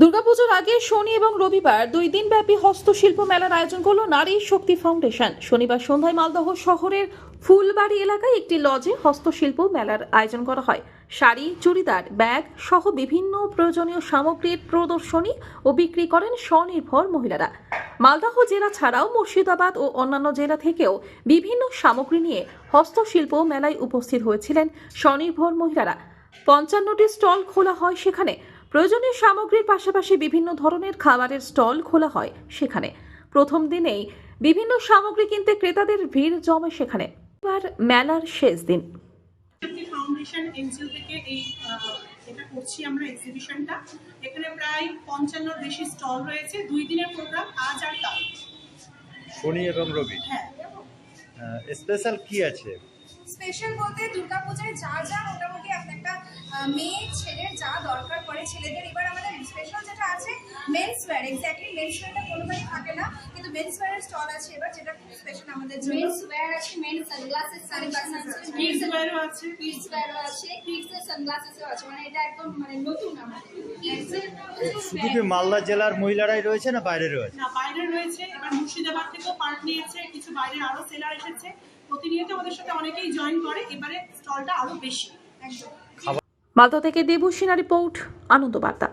দুর্গাপুজোর আগে শনি এবং রবিবার দুই দিনব্যাপী হস্তশিল্প মেলার আয়োজন করল নারী শক্তি ফাউন্ডেশন। শনিবার সন্ধ্যায় মালদহ শহরের ফুলবাড়ি এলাকায় একটি লজে হস্তশিল্প মেলার আয়োজন করা হয়। শাড়ি, চুড়িদার, ব্যাগ সহ বিভিন্ন প্রয়োজনীয় সামগ্রীর প্রদর্শনী ও বিক্রি করেন স্বনির্ভর মহিলারা। মালদহ জেলা ছাড়াও মুর্শিদাবাদ ও অন্যান্য জেলা থেকেও বিভিন্ন সামগ্রী নিয়ে হস্তশিল্প মেলায় উপস্থিত হয়েছিলেন স্বনির্ভর মহিলারা। পঞ্চান্নটি স্টল খোলা হয় সেখানে। প্রয়োজনীয় সামগ্রীর পাশাপাশি বিভিন্ন ধরনের খাবারের স্টল খোলা হয় সেখানে। প্রথম দিনেই বিভিন্ন সামগ্রী কিনতে ক্রেতাদের ভিড় জমে সেখানে। এবার মেলার শেষ দিন। ফাউন্ডেশন এনজিও থেকে এই এটা করছি আমরা এক্সিবিশনটা এখানে প্রায় পঞ্চান্নর বেশি স্টল রয়েছে। দুই দিনের প্রোগ্রাম আজ আর কাল। শনি এবং রবি? হ্যাঁ। স্পেশাল কি আছে? স্পেশাল বলতে দুর্গাপূজায় যা যা মোটামুটি আপনার একটা মেয়ে ছেলেদের। এবার আমাদের স্পেশাল যেটা আছে মেন্স ওয়্যার এক্স্যাক্টলি মেন্স ওয়্যারটা কোনোবারই থাকে না কিন্তু মেন্স ওয়্যারের স্টল আছে এবার যেটা খুব স্পেশাল আমাদের জন্য। মেন্স ওয়্যার আছে মেন্স সানগ্লাসেস সানগ্লাসেস আছে কিডস ওয়্যারও আছে। কিডস ওয়্যারও আছে কিডস এর সানগ্লাসেসও আছে মানে এটা একদম মানে নতুন আমাদের। শুধু কি মালদা জেলার মহিলারাই রয়েছে না বাইরে রয়েছে? না বাইরে রয়েছে এবার মুর্শিদাবাদ থেকেও পার্ট নিয়েছে কিছু বাইরের আরও সেলার এসেছে। প্রতিনিয়ত আমাদের সাথে অনেকেই জয়েন করে এবারে স্টলটা আরও বেশি। একদম। মালদা থেকে দেবুসিনা রিপোর্ট আনন্দ বার্তা